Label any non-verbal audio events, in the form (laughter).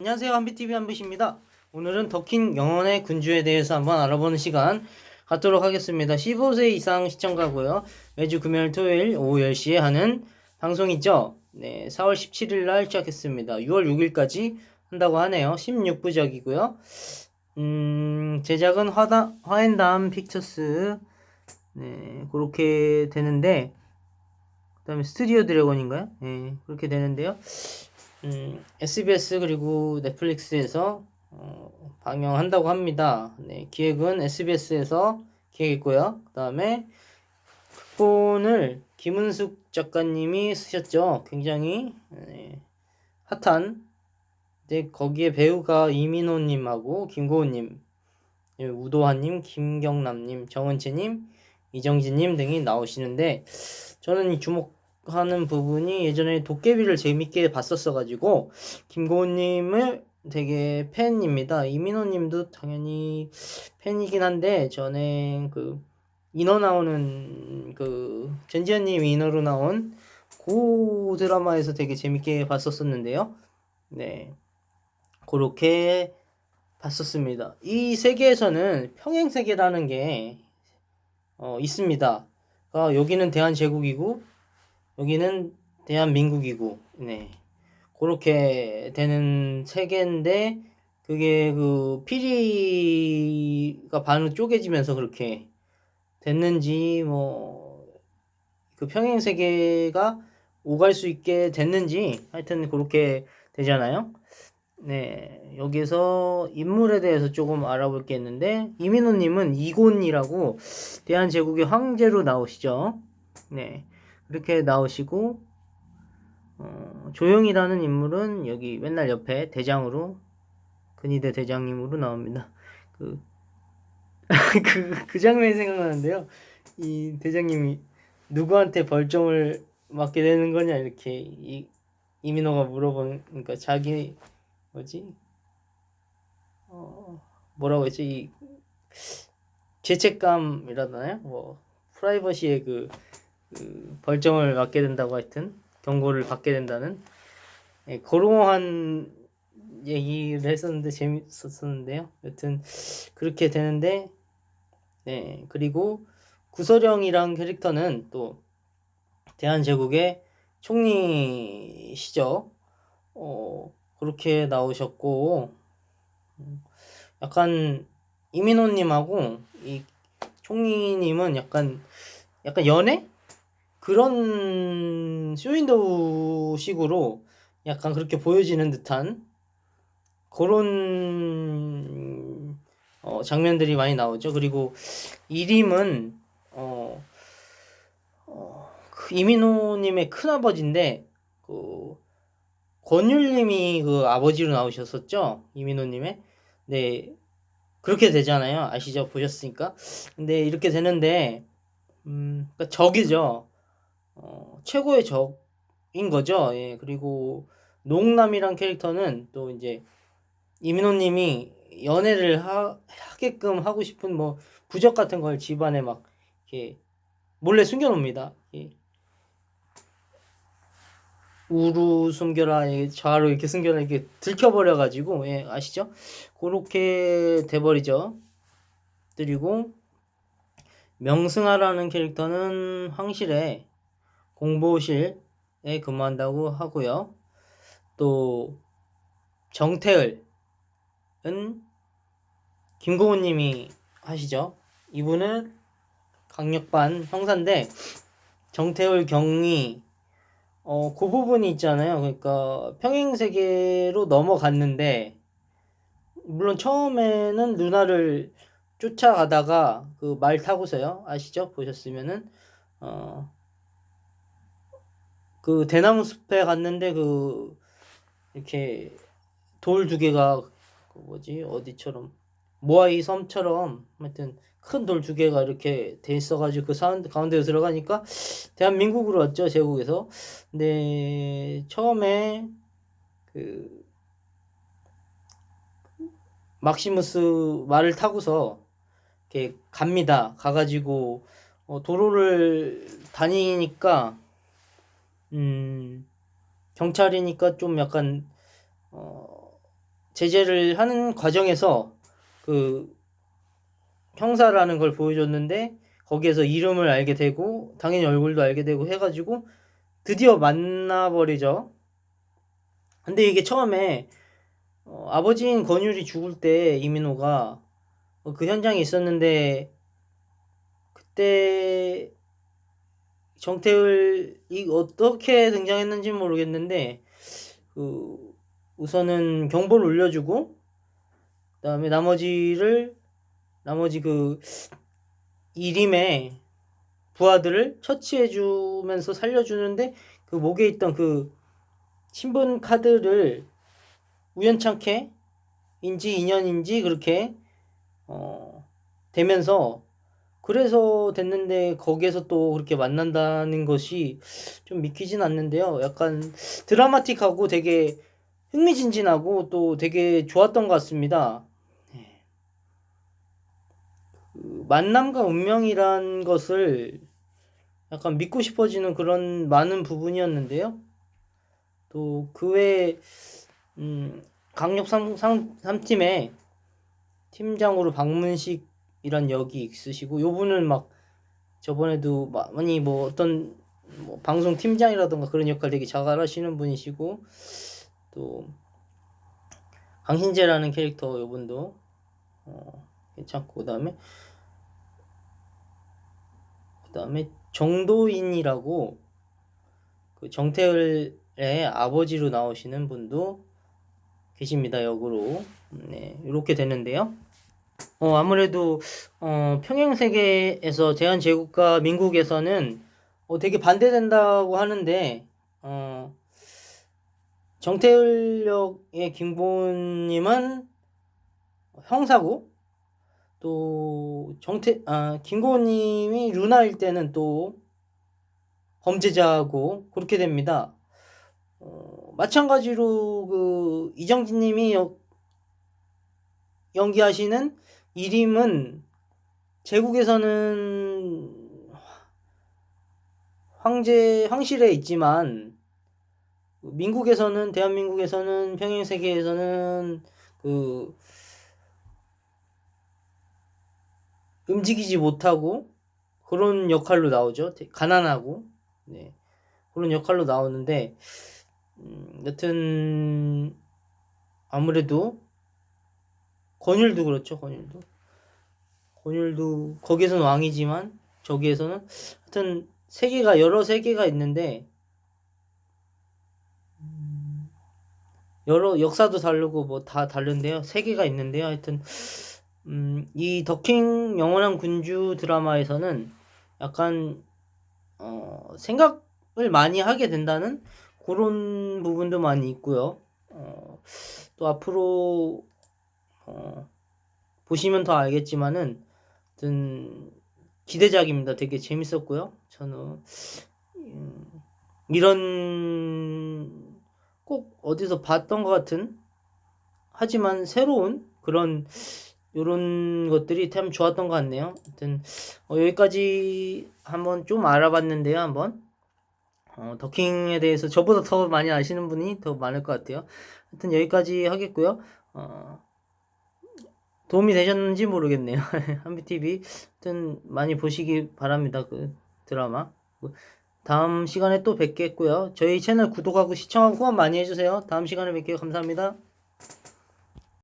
안녕하세요. 한비TV 한빛입니다. 오늘은 더킹 영혼의 군주에 대해서 한번 알아보는 시간 갖도록 하겠습니다. 15세 이상 시청가고요. 매주 금요일 토요일 오후 10시에 하는 방송이죠? 네 4월 17일 날 시작했습니다. 6월 6일까지 한다고 하네요. 16부작이고요. 음 제작은 화다, 화앤담 픽처스. 네 그렇게 되는데 그 다음에 스튜디오 드래곤인가요? 네 그렇게 되는데요 음, SBS 그리고 넷플릭스에서 어, 방영한다고 합니다. 네, 기획은 SBS에서 기획했고요. 그 다음에 극본을 김은숙 작가님이 쓰셨죠. 굉장히 네, 핫한. 네, 거기에 배우가 이민호님하고 김고은님, 예, 우도환님, 김경남님, 정은채님, 이정진님 등이 나오시는데 저는 이 주목 하는 부분이 예전에 도깨비를 재밌게 봤었어가지고 김고은님을 되게 팬입니다. 이민호님도 당연히 팬이긴 한데 저는 그 인어 나오는 그 전지현님 인어로 나온 그 드라마에서 되게 재밌게 봤었었는데요. 네, 그렇게 봤었습니다. 이 세계에서는 평행 세계라는 게 어, 있습니다. 아, 여기는 대한제국이고 여기는 대한민국이고, 네. 그렇게 되는 세계인데, 그게 그 피리가 반으로 쪼개지면서 그렇게 됐는지, 뭐, 그 평행 세계가 오갈 수 있게 됐는지, 하여튼 그렇게 되잖아요. 네, 여기서 인물에 대해서 조금 알아볼 게 있는데, 이민호님은 이곤이라고 대한제국의 황제로 나오시죠. 네. 이렇게 나오시고 어, 조용이라는 인물은 여기 맨날 옆에 대장으로 근위대 대장님으로 나옵니다. (laughs) 그, (laughs) 그, 그 장면이 생각나는데요. 이 대장님이 누구한테 벌점을 맞게 되는 거냐 이렇게 이, 이민호가 물어보니까 자기 뭐지 어, 뭐라고 했지 이 죄책감이라나요? 뭐 프라이버시의 그, 그 벌점을 맞게 된다고 하여튼 경고를 받게 된다는 예, 그러한 얘기를 했었는데 재밌었었는데요. 여튼 그렇게 되는데 네 그리고 구서령이란 캐릭터는 또 대한제국의 총리시죠. 어 그렇게 나오셨고 음, 약간 이민호님하고 이 총리님은 약간 약간 연애 그런 쇼윈도우식으로 약간 그렇게 보여지는 듯한 그런 어, 장면들이 많이 나오죠. 그리고 이림은 어, 어, 그 이민호님의 큰 아버지인데 그 권율님이 그 아버지로 나오셨었죠. 이민호님의 네 그렇게 되잖아요. 아시죠? 보셨으니까. 근데 이렇게 되는데 음, 그러니까 적이죠. 어, 최고의 적인 거죠. 예, 그리고 농남이란 캐릭터는 또 이제 이민호님이 연애를 하, 하게끔 하고 싶은 뭐 부적 같은 걸 집안에 막 이렇게 몰래 숨겨놓습니다. 예. 우루 숨겨라, 예, 좌로 이렇게 숨겨라 이렇게 들켜버려가지고 예, 아시죠? 그렇게 돼버리죠. 그리고 명승하라는 캐릭터는 황실에 공보실에 근무한다고 하고요. 또 정태을은 김고은님이 하시죠. 이분은 강력반 형사인데 정태울 경위 어, 그 부분이 있잖아요. 그러니까 평행 세계로 넘어갔는데 물론 처음에는 누나를 쫓아가다가 그 말 타고서요. 아시죠? 보셨으면은 어 그 대나무 숲에 갔는데 그 이렇게 돌 두 개가 그 뭐지 어디처럼 모아이 섬처럼 하여튼 큰 돌 두 개가 이렇게 돼 있어가지고 그 가운데로 들어가니까 대한민국으로 왔죠 제국에서 근데 처음에 그 막시무스 말을 타고서 이렇게 갑니다. 가가지고 어, 도로를 다니니까 음, 경찰이니까 좀 약간 어, 제재를 하는 과정에서 그 형사라는 걸 보여줬는데 거기에서 이름을 알게 되고 당연히 얼굴도 알게 되고 해가지고 드디어 만나버리죠. 근데 이게 처음에 어, 아버지인 권율이 죽을 때 이민호가 어, 그 현장에 있었는데 그때 정태울이 어떻게 등장했는지 모르겠는데 그 우선은 경보를 울려주고 그다음에 나머지를 나머지 그 이림의 부하들을 처치해주면서 살려주는데 그 목에 있던 그 신분 카드를 우연찮게 인지 인연인지 그렇게 어 되면서 그래서 됐는데 거기에서 또 그렇게 만난다는 것이 좀 믿기진 않는데요. 약간 드라마틱하고 되게 흥미진진하고 또 되게 좋았던 것 같습니다. 네. 그 만남과 운명이란 것을 약간 믿고 싶어지는 그런 많은 부분이었는데요. 또 그 외에 음, 강력 3, 3팀의 팀장으로 박문식 이란 역이 있으시고 요 분은 막 저번에도 마- 많이 뭐 어떤 뭐 방송 팀장이라던가 그런 역할 되게 잘 하시는 분이시고 또 강신재라는 캐릭터 요분도 어, 괜찮고 그다음에 그다음에 정도인이라고 그 정태을의 아버지로 나오시는 분도 계십니다 역으로. 네 이렇게 되는데요 어 아무래도 어 평행 세계에서 제한 제국과 민국에서는 어 되게 반대된다고 하는데 어 정태을 역의 김고은님은 형사고 또 정태 아 김고은님이 루나일 때는 또 범죄자고 그렇게 됩니다. 어, 마찬가지로 그 이정진님이 역- 연기하시는 이림은 제국에서는 황제 황실에 있지만 민국에서는 대한민국에서는 평행 세계에서는 그 움직이지 못하고 그런 역할로 나오죠. 가난하고 네. 그런 역할로 나오는데 음, 여튼 아무래도 권율도 그렇죠. 권율도 권율도 거기에서는 왕이지만 저기에서는 하여튼 세계가 여러 세계가 있는데 음, 여러 역사도 다르고 뭐 다 다른데요. 세계가 있는데요. 하여튼 음, 이 더킹 영원한 군주 드라마에서는 약간 어, 생각을 많이 하게 된다는 그런 부분도 많이 있고요. 어, 또 앞으로 어, 보시면 더 알겠지만은 하여튼 기대작입니다. 되게 재밌었고요. 저는 음, 이런 꼭 어디서 봤던 것 같은 하지만 새로운 그런 요런 것들이 참 좋았던 것 같네요. 하여튼 어, 여기까지 한번 좀 알아봤는데요. 한번 어, 더킹에 대해서 저보다 더 많이 아시는 분이 더 많을 것 같아요. 하여튼 여기까지 하겠고요. 어, 도움이 되셨는지 모르겠네요. (laughs) 한비TV 하여튼 많이 보시기 바랍니다. 그 드라마. 다음 시간에 또 뵙겠고요. 저희 채널 구독하고 시청하고 많이 해주세요. 다음 시간에 뵐게요. 감사합니다.